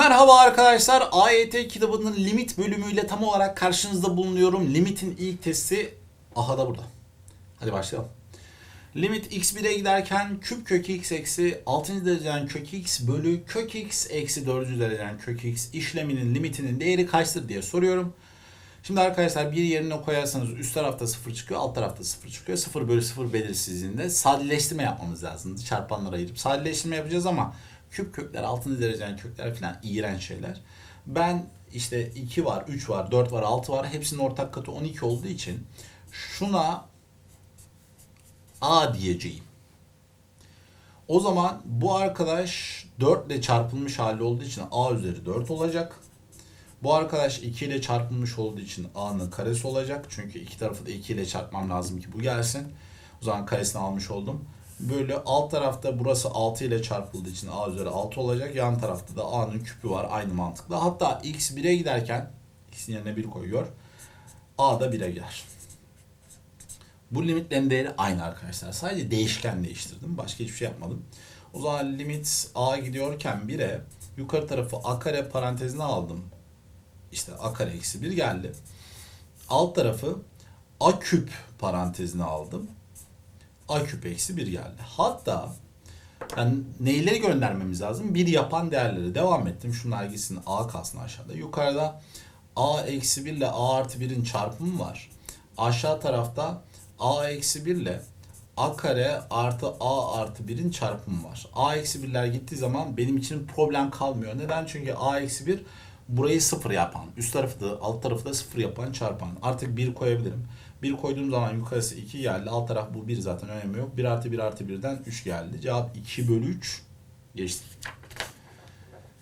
Merhaba arkadaşlar. AYT kitabının limit bölümüyle tam olarak karşınızda bulunuyorum. Limitin ilk testi aha da burada. Hadi başlayalım. Limit x1'e giderken küp kök x eksi 6. dereceden kök x bölü kök x eksi 4. dereceden kök x işleminin limitinin değeri kaçtır diye soruyorum. Şimdi arkadaşlar bir yerine koyarsanız üst tarafta 0 çıkıyor, alt tarafta 0 çıkıyor. 0 bölü 0 belirsizliğinde sadeleştirme yapmamız lazım. Çarpanlara ayırıp sadeleştirme yapacağız ama küp kökler, 6. dereceden kökler falan iğrenç şeyler. Ben işte 2 var, 3 var, 4 var, 6 var. Hepsinin ortak katı 12 olduğu için şuna A diyeceğim. O zaman bu arkadaş 4 ile çarpılmış hali olduğu için A üzeri 4 olacak. Bu arkadaş 2 ile çarpılmış olduğu için a'nın karesi olacak. Çünkü iki tarafı da 2 ile çarpmam lazım ki bu gelsin. O zaman karesini almış oldum. Böyle alt tarafta burası 6 ile çarpıldığı için a üzeri 6 olacak. Yan tarafta da a'nın küpü var aynı mantıkla. Hatta x 1'e giderken x'in yerine 1 koyuyor. a da 1'e gider. Bu limitlerin değeri aynı arkadaşlar. Sadece değişken değiştirdim. Başka hiçbir şey yapmadım. O zaman limit a gidiyorken 1'e yukarı tarafı a kare parantezine aldım işte a kare eksi 1 geldi. Alt tarafı a küp parantezine aldım. A küp eksi 1 geldi. Hatta yani neyleri göndermemiz lazım? Bir yapan değerleri devam ettim. Şunlar gitsin a kalsın aşağıda. Yukarıda a eksi 1 ile a artı 1'in çarpımı var. Aşağı tarafta a eksi 1 ile a kare artı a artı 1'in çarpımı var. a eksi 1'ler gittiği zaman benim için problem kalmıyor. Neden? Çünkü a eksi 1 burayı sıfır yapan, üst tarafı da alt tarafı da sıfır yapan çarpan. Artık 1 koyabilirim. 1 koyduğum zaman yukarısı 2 geldi. Alt taraf bu 1 zaten önemi yok. 1 artı 1 artı 1'den 3 geldi. Cevap 2 bölü 3 geçti.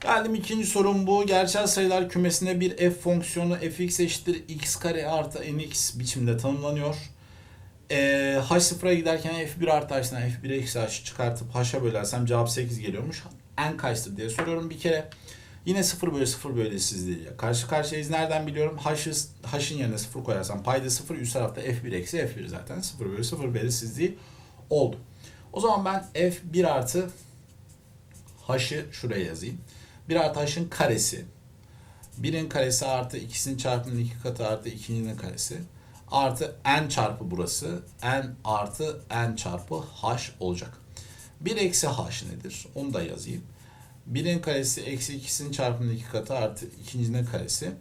Geldim ikinci sorum bu. Gerçel sayılar kümesinde bir f fonksiyonu fx eşittir x kare artı nx biçimde tanımlanıyor. Ee, h sıfıra giderken f1 artı h'dan f1 eksi h çıkartıp h'a bölersem cevap 8 geliyormuş. n kaçtır diye soruyorum bir kere. Yine 0 bölü 0 belirsizliğiyle karşı karşıyayız. Nereden biliyorum? H'ı, yerine 0 koyarsam payda 0 üst tarafta f1 eksi f1 zaten 0 bölü 0 belirsizliği oldu. O zaman ben f1 artı h'ı şuraya yazayım. 1 artı h'ın karesi. 1'in karesi artı ikisinin çarpımının iki katı artı 2'nin karesi. Artı n çarpı burası. n artı n çarpı h olacak. 1 eksi h nedir? Onu da yazayım. 1'in karesi eksi ikisinin çarpımının iki katı artı ikincinin karesi.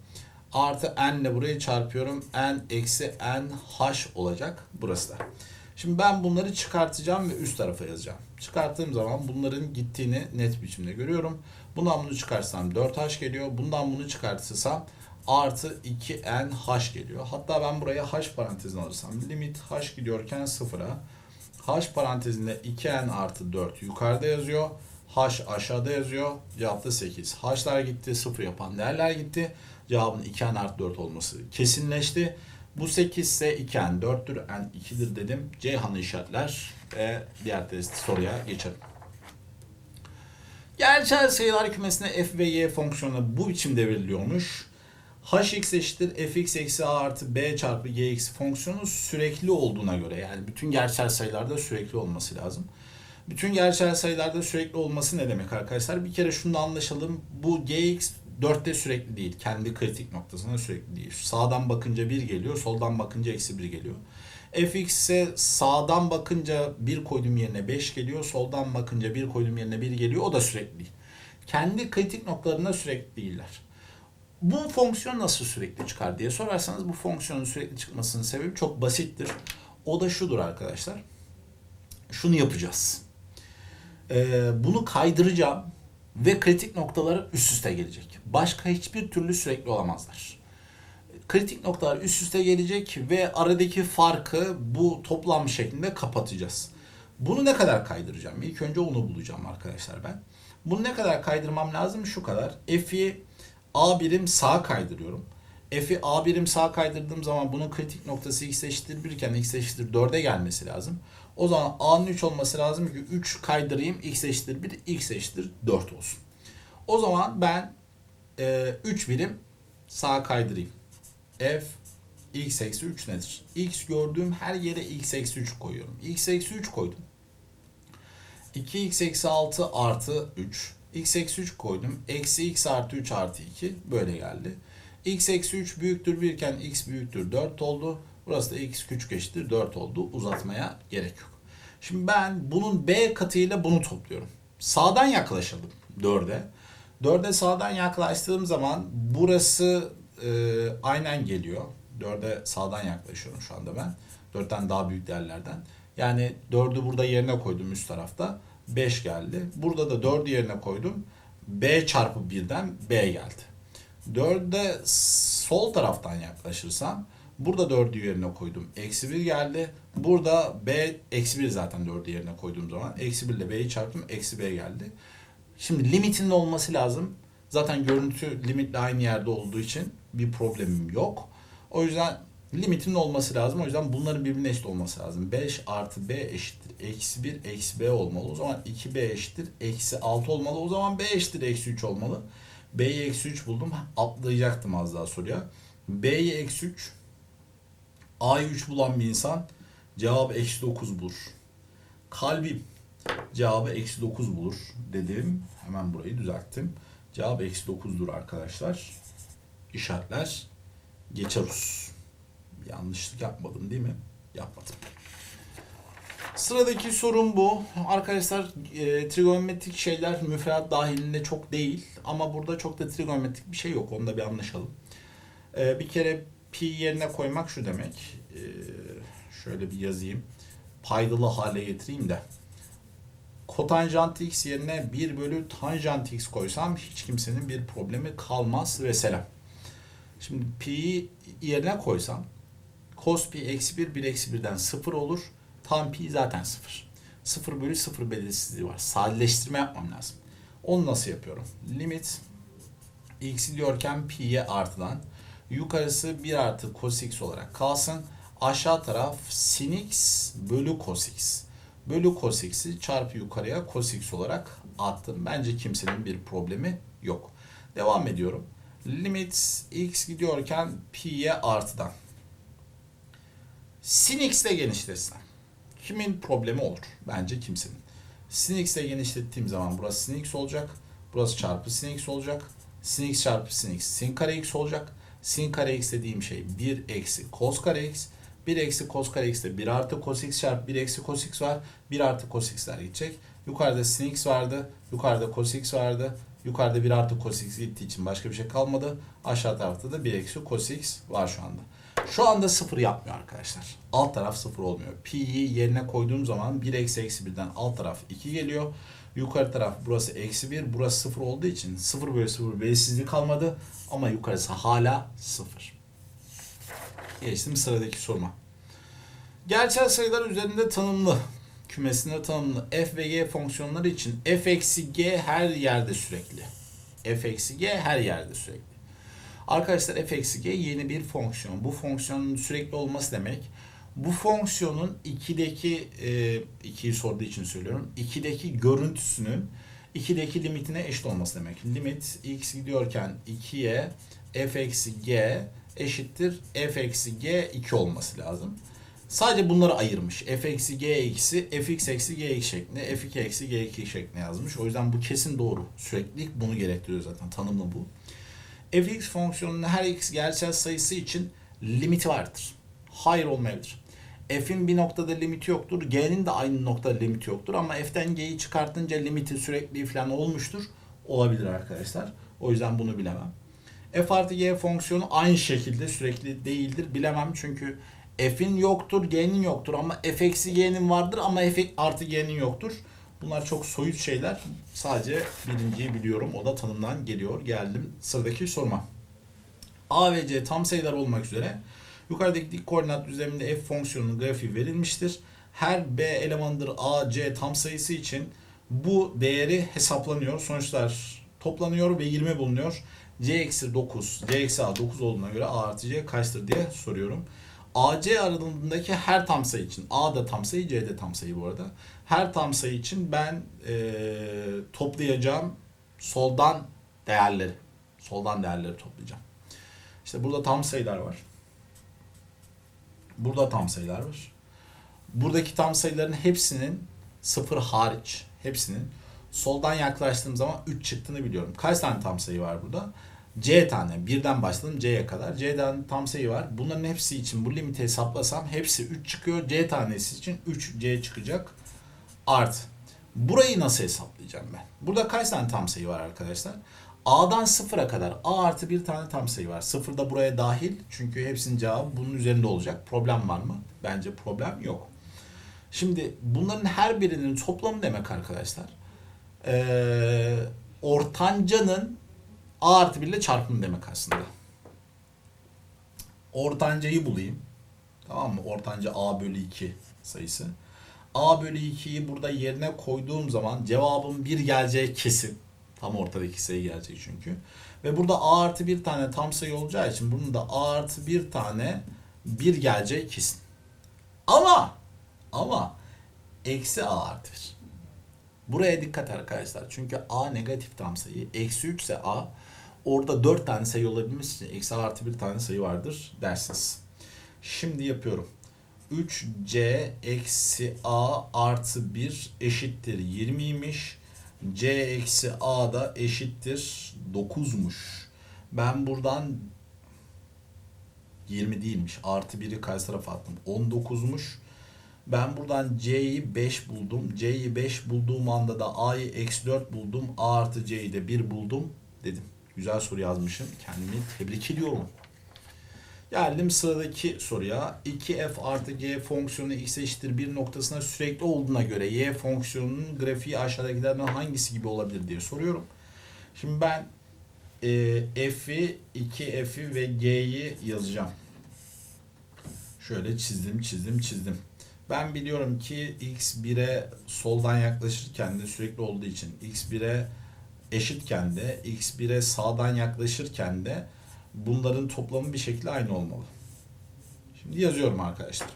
Artı n ile burayı çarpıyorum. n eksi n h olacak burası da. Şimdi ben bunları çıkartacağım ve üst tarafa yazacağım. Çıkarttığım zaman bunların gittiğini net biçimde görüyorum. Bundan bunu çıkarsam 4h geliyor. Bundan bunu çıkartırsam artı 2nh geliyor. Hatta ben buraya h parantezini alırsam limit h gidiyorken sıfıra h parantezinde 2n artı 4 yukarıda yazıyor. H aşağıda yazıyor. Cevapta 8. H'lar gitti. 0 yapan değerler gitti. Cevabın 2n artı 4 olması kesinleşti. Bu 8 ise 2n 4'tür. n 2'dir dedim. Ceyhan'ı işaretler ve diğer test soruya geçelim. Gerçel sayılar kümesine f ve y fonksiyonu bu biçimde veriliyormuş. hx eşittir fx eksi a artı b çarpı gx fonksiyonu sürekli olduğuna göre yani bütün gerçel sayılarda sürekli olması lazım. Bütün gerçel sayılarda sürekli olması ne demek arkadaşlar? Bir kere şunu anlaşalım. Bu gx 4'te sürekli değil. Kendi kritik noktasında sürekli değil. Sağdan bakınca 1 geliyor, soldan bakınca eksi 1 geliyor. fx ise sağdan bakınca 1 koydum yerine 5 geliyor, soldan bakınca 1 koydum yerine 1 geliyor. O da sürekli değil. Kendi kritik noktalarında sürekli değiller. Bu fonksiyon nasıl sürekli çıkar diye sorarsanız bu fonksiyonun sürekli çıkmasının sebebi çok basittir. O da şudur arkadaşlar. Şunu yapacağız e, bunu kaydıracağım ve kritik noktaları üst üste gelecek. Başka hiçbir türlü sürekli olamazlar. Kritik noktalar üst üste gelecek ve aradaki farkı bu toplam şeklinde kapatacağız. Bunu ne kadar kaydıracağım? İlk önce onu bulacağım arkadaşlar ben. Bunu ne kadar kaydırmam lazım? Şu kadar. F'i A birim sağa kaydırıyorum. F'i A birim sağa kaydırdığım zaman bunun kritik noktası x eşittir 1 iken x eşittir 4'e gelmesi lazım. O zaman A'nın 3 olması lazım ki 3 kaydırayım x eşittir 1, x eşittir 4 olsun. O zaman ben e, 3 birim sağa kaydırayım. F x eksi 3 nedir? x gördüğüm her yere x eksi 3 koyuyorum. x eksi 3 koydum. 2x eksi 6 artı 3 x eksi 3 koydum. Eksi x artı 3 artı 2 böyle geldi. X eksi 3 büyüktür 1 iken x büyüktür 4 oldu. Burası da x küçük eşittir 4 oldu. Uzatmaya gerek yok. Şimdi ben bunun b katıyla bunu topluyorum. Sağdan yaklaşalım 4'e. 4'e sağdan yaklaştığım zaman burası e, aynen geliyor. 4'e sağdan yaklaşıyorum şu anda ben. 4'ten daha büyük değerlerden. Yani 4'ü burada yerine koydum üst tarafta. 5 geldi. Burada da 4'ü yerine koydum. B çarpı 1'den B geldi. 4'e sol taraftan yaklaşırsam burada 4'ü yerine koydum. Eksi 1 geldi. Burada B eksi 1 zaten 4'ü yerine koyduğum zaman. Eksi 1 ile B'yi çarptım. Eksi B geldi. Şimdi limitin olması lazım. Zaten görüntü limitle aynı yerde olduğu için bir problemim yok. O yüzden limitin olması lazım. O yüzden bunların birbirine eşit olması lazım. 5 artı B eşittir. Eksi 1 eksi B olmalı. O zaman 2B eşittir. Eksi 6 olmalı. O zaman B eşittir. Eksi 3 olmalı. B'yi eksi 3 buldum. Atlayacaktım az daha soruya. B'yi eksi 3. A'yı 3 bulan bir insan cevabı eksi 9 bulur. Kalbim cevabı eksi 9 bulur dedim. Hemen burayı düzelttim. Cevap eksi 9'dur arkadaşlar. İşaretler geçeriz. Yanlışlık yapmadım değil mi? Yapmadım. Sıradaki sorum bu. Arkadaşlar e, trigonometrik şeyler müfredat dahilinde çok değil. Ama burada çok da trigonometrik bir şey yok. Onu da bir anlaşalım. E, bir kere pi yerine koymak şu demek. E, şöyle bir yazayım. Paydalı hale getireyim de. Kotanjant x yerine 1 bölü tanjant x koysam hiç kimsenin bir problemi kalmaz ve selam. Şimdi pi'yi yerine koysam cos pi eksi 1 1 eksi 1'den 0 olur. Tam pi zaten 0. 0 bölü 0 belirsizliği var. Sadeleştirme yapmam lazım. Onu nasıl yapıyorum? Limit x diyorken pi'ye artıdan yukarısı 1 artı cos x olarak kalsın. Aşağı taraf sin x bölü cos x. Bölü cos x'i çarpı yukarıya cos x olarak attım. Bence kimsenin bir problemi yok. Devam ediyorum. Limit x gidiyorken pi'ye artıdan. Sin x ile genişletsem. Kimin problemi olur? Bence kimsenin. Sin x ile genişlettiğim zaman burası sin x olacak. Burası çarpı sin x olacak. Sin x çarpı sin x sin kare x olacak. Sin kare x dediğim şey 1 eksi cos kare x. 1 eksi cos kare x de 1 artı cos x çarpı 1 eksi cos x var. 1 artı cos x'ler gidecek. Yukarıda sin x vardı. Yukarıda cos x vardı. Yukarıda 1 artı cos x gittiği için başka bir şey kalmadı. Aşağı tarafta da 1 eksi cos x var şu anda. Şu anda 0 yapmıyor arkadaşlar. Alt taraf 0 olmuyor. Pi'yi yerine koyduğum zaman 1 eksi eksi 1'den alt taraf 2 geliyor. Yukarı taraf burası eksi 1. Burası 0 olduğu için 0 bölü 0 belirsizliği kalmadı. Ama yukarısı hala 0. Geçtim sıradaki soruma. Gerçel sayılar üzerinde tanımlı kümesinde tanımlı f ve g fonksiyonları için f eksi g her yerde sürekli. f eksi g her yerde sürekli. Arkadaşlar f eksi g yeni bir fonksiyon. Bu fonksiyonun sürekli olması demek. Bu fonksiyonun 2'deki e, 2'yi sorduğu için söylüyorum. 2'deki görüntüsünün 2'deki limitine eşit olması demek. Limit x gidiyorken 2'ye f eksi g eşittir f eksi g 2 olması lazım. Sadece bunları ayırmış. f eksi g eksi fx eksi g şeklinde f2 eksi g2 şeklinde yazmış. O yüzden bu kesin doğru. Süreklilik bunu gerektiriyor zaten. Tanımlı bu. Fx fonksiyonunun her x gerçel sayısı için limiti vardır. Hayır olmayabilir. f'in bir noktada limiti yoktur. g'nin de aynı noktada limiti yoktur. Ama f'ten g'yi çıkartınca limiti sürekli falan olmuştur. Olabilir arkadaşlar. O yüzden bunu bilemem. f artı g fonksiyonu aynı şekilde sürekli değildir. Bilemem çünkü f'in yoktur, g'nin yoktur ama f eksi g'nin vardır ama f artı g'nin yoktur. Bunlar çok soyut şeyler. Sadece birinciyi biliyorum. O da tanımdan geliyor. Geldim sıradaki soruma. A ve C tam sayılar olmak üzere yukarıdaki dik koordinat düzleminde f fonksiyonunun grafiği verilmiştir. Her b elemanıdır A, C tam sayısı için bu değeri hesaplanıyor. Sonuçlar toplanıyor ve 20 bulunuyor. C eksi 9, C eksi A 9 olduğuna göre A artı C kaçtır diye soruyorum. AC aralığındaki her tam sayı için A da tam sayı C de tam sayı bu arada. Her tam sayı için ben e, toplayacağım soldan değerleri. Soldan değerleri toplayacağım. İşte burada tam sayılar var. Burada tam sayılar var. Buradaki tam sayıların hepsinin sıfır hariç hepsinin Soldan yaklaştığım zaman 3 çıktığını biliyorum. Kaç tane tam sayı var burada? C tane. Birden başladım C'ye kadar. C'den tam sayı var. Bunların hepsi için bu limiti hesaplasam hepsi 3 çıkıyor. C tanesi için 3C çıkacak. Art. Burayı nasıl hesaplayacağım ben? Burada kaç tane tam sayı var arkadaşlar? A'dan sıfıra kadar A artı bir tane tam sayı var. Sıfır da buraya dahil. Çünkü hepsinin cevabı bunun üzerinde olacak. Problem var mı? Bence problem yok. Şimdi bunların her birinin toplamı demek arkadaşlar. Ee, ortancanın A artı 1 ile çarpımı demek aslında. Ortancayı bulayım. Tamam mı? Ortanca A bölü 2 sayısı. A bölü 2'yi burada yerine koyduğum zaman cevabım 1 geleceği kesin. Tam ortadaki sayı gelecek çünkü. Ve burada A artı bir tane tam sayı olacağı için bunun da A artı bir tane 1 geleceği kesin. Ama ama eksi A artı 1. Buraya dikkat arkadaşlar. Çünkü A negatif tam sayı. Eksi 3 ise A. Orada 4 tane sayı olabilmesi için eksi A artı bir tane sayı vardır dersiniz. Şimdi yapıyorum. 3C eksi A artı 1 eşittir 20'ymiş. C eksi A da eşittir 9'muş. Ben buradan 20 değilmiş. Artı 1'i karşı tarafa attım. 19'muş. Ben buradan C'yi 5 buldum. C'yi 5 bulduğum anda da A'yı eksi 4 buldum. A artı C'yi de 1 buldum dedim. Güzel soru yazmışım. Kendimi tebrik ediyorum. Geldim sıradaki soruya. 2f artı g fonksiyonu x eşittir 1 noktasına sürekli olduğuna göre y fonksiyonunun grafiği aşağıdakilerden hangisi gibi olabilir diye soruyorum. Şimdi ben e, f'i, 2f'i ve g'yi yazacağım. Şöyle çizdim, çizdim, çizdim. Ben biliyorum ki x 1'e soldan yaklaşırken de sürekli olduğu için x 1'e eşitken de x 1'e sağdan yaklaşırken de bunların toplamı bir şekilde aynı olmalı. Şimdi yazıyorum arkadaşlar.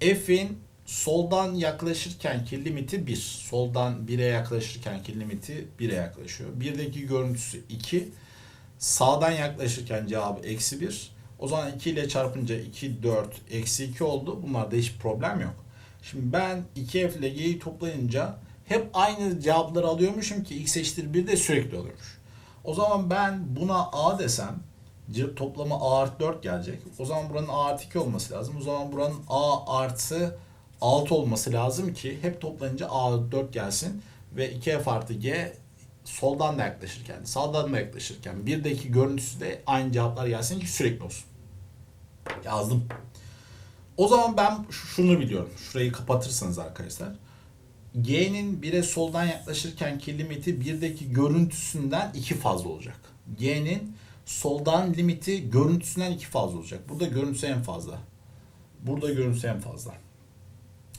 F'in soldan yaklaşırkenki limiti 1. Soldan 1'e yaklaşırkenki limiti 1'e yaklaşıyor. 1'deki görüntüsü 2. Sağdan yaklaşırken cevabı eksi 1. O zaman 2 ile çarpınca 2, 4, eksi 2 oldu. Bunlarda hiç problem yok. Şimdi ben 2f ile g'yi toplayınca hep aynı cevapları alıyormuşum ki x eşittir 1 de sürekli oluyormuş. O zaman ben buna a desem toplamı a artı 4 gelecek. O zaman buranın a artı 2 olması lazım. O zaman buranın a artı 6 olması lazım ki hep toplayınca a artı 4 gelsin. Ve 2f artı g soldan da yaklaşırken, sağdan da yaklaşırken birdeki görüntüsü de aynı cevaplar gelsin ki sürekli olsun. Yazdım. O zaman ben şunu biliyorum. Şurayı kapatırsanız arkadaşlar. G'nin 1'e soldan yaklaşırkenki limiti 1'deki görüntüsünden 2 fazla olacak. G'nin soldan limiti görüntüsünden 2 fazla olacak. Burada görüntüsü en fazla. Burada görüntüsü en fazla.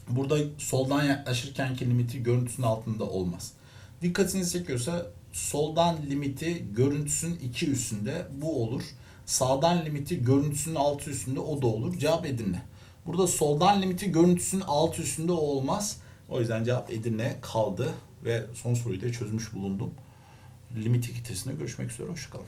Burada soldan yaklaşırkenki limiti görüntüsünün altında olmaz. Dikkatinizi çekiyorsa soldan limiti görüntüsünün 2 üstünde bu olur. Sağdan limiti görüntüsünün 6 üstünde o da olur. Cevap Edirne. Burada soldan limiti görüntüsünün 6 üstünde o olmaz. O yüzden cevap Edirne kaldı ve son soruyu da çözmüş bulundum. Limit ikitesinde görüşmek üzere. Hoşçakalın.